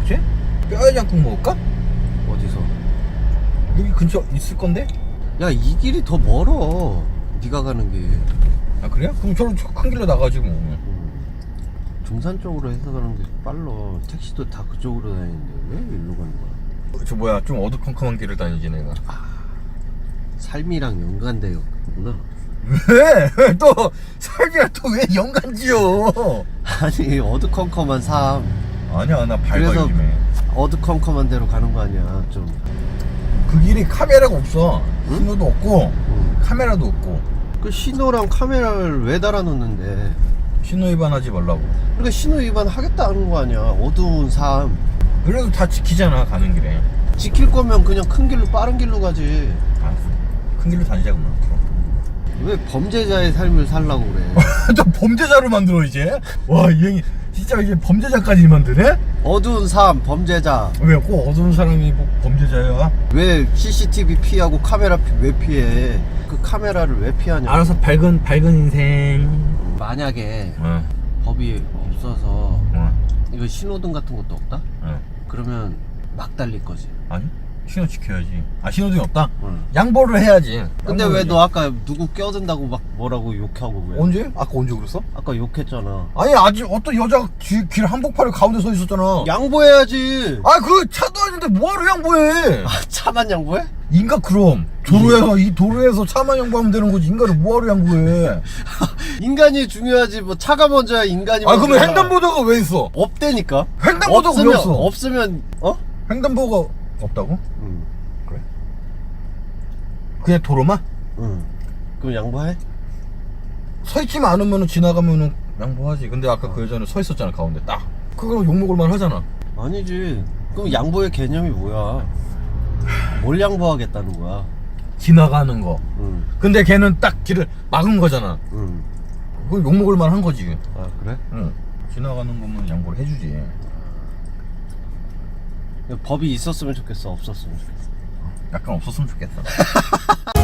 깐장국 먹을까? 어디서? 여기 근처 있을 건데? 야 이 길이 더 멀어. 네가 가는 길. 아 그래요? 그럼 저로 큰 길로 나가지 뭐 음. 중산 쪽으로 해서 가는 게 빨라. 택시도 다 그쪽으로 다니는데 왜 일로 가는 거야? 저 뭐야 좀 어두컴컴한 길을 다니지 내가 삶이랑 연관되었구나. 왜? 또 삶이랑 또 왜 연관지요? 아니 어두컴컴한 삶. 아니야 나 밝아 그래서- 요즘에 어두컴컴한 데로 가는 거 아니야 좀. 그 길이 카메라가 없어 응? 신호도 없고 음. 카메라도 없고 그 신호랑 카메라를 왜 달아놓는데? 신호 위반하지 말라고 그러니까 신호 위반 하겠다는 거 아니야. 어두운 삶. 그래도 다 지키잖아 가는 길에 지킬 거면 그냥 큰 길로 빠른 길로 가지. 알았어 큰 길로 다니자고 뭐왜 범죄자의 삶을 살라고 그래? 또 범죄자로 만들어 이제 와 이 형이 진짜 이제 범죄자까지 만드네? 어두운 삶, 범죄자. 왜 꼭 어두운 사람이 뭐 범죄자야? 왜 CCTV 피하고 카메라 피- 왜 피해? 그 카메라를 왜 피하냐? 알아서 밝은 밝은 인생 만약에 어, 법이 없어서 어, 이거 신호등 같은 것도 없다? 어. 그러면 막 달릴 거지. 아니 신호 지켜야지 아 신호등이 없다? 응. 양보를 해야지 근데 왜. 너 아까 누구 껴든다고 막 뭐라고 욕하고 왜? 언제? 아까 언제 그랬어? 아까 욕했잖아. 아니 아직 어떤 여자가 길, 길 한복판에 가운데 서 있었잖아 양보해야지. 아 그 차도 아닌데 뭐하러 양보해 아, 차만 양보해? 인가 그럼 도로에서 이 도로에서 차만 양보하면 되는 거지 인가를 뭐하러 양보해 인간이 중요하지 뭐 차가 먼저야 인간이 아 그러면. 횡단보도가 왜 있어? 없대니까. 횡단보도가 왜 없으면 없어? 없으면 어? 횡단보도가 없다고? 응. 그냥 도로만? 응. 그럼 양보해? 서 있지만 않으면 지나가면은 양보하지 근데 아까 그 여자는 서 있었잖아 가운데 딱 그거 욕먹을 만 하잖아 아니지. 그럼 양보의 개념이 뭐야? 뭘 양보하겠다는 거야? 지나가는 거 응. 근데 걔는 딱 길을 막은 거잖아 응. 그건 욕먹을 만 한 거지 아 그래? 응 지나가는 거면 양보를 해주지 법이 있었으면 좋겠어. 없었으면 좋겠어. 약간 없었으면 좋겠다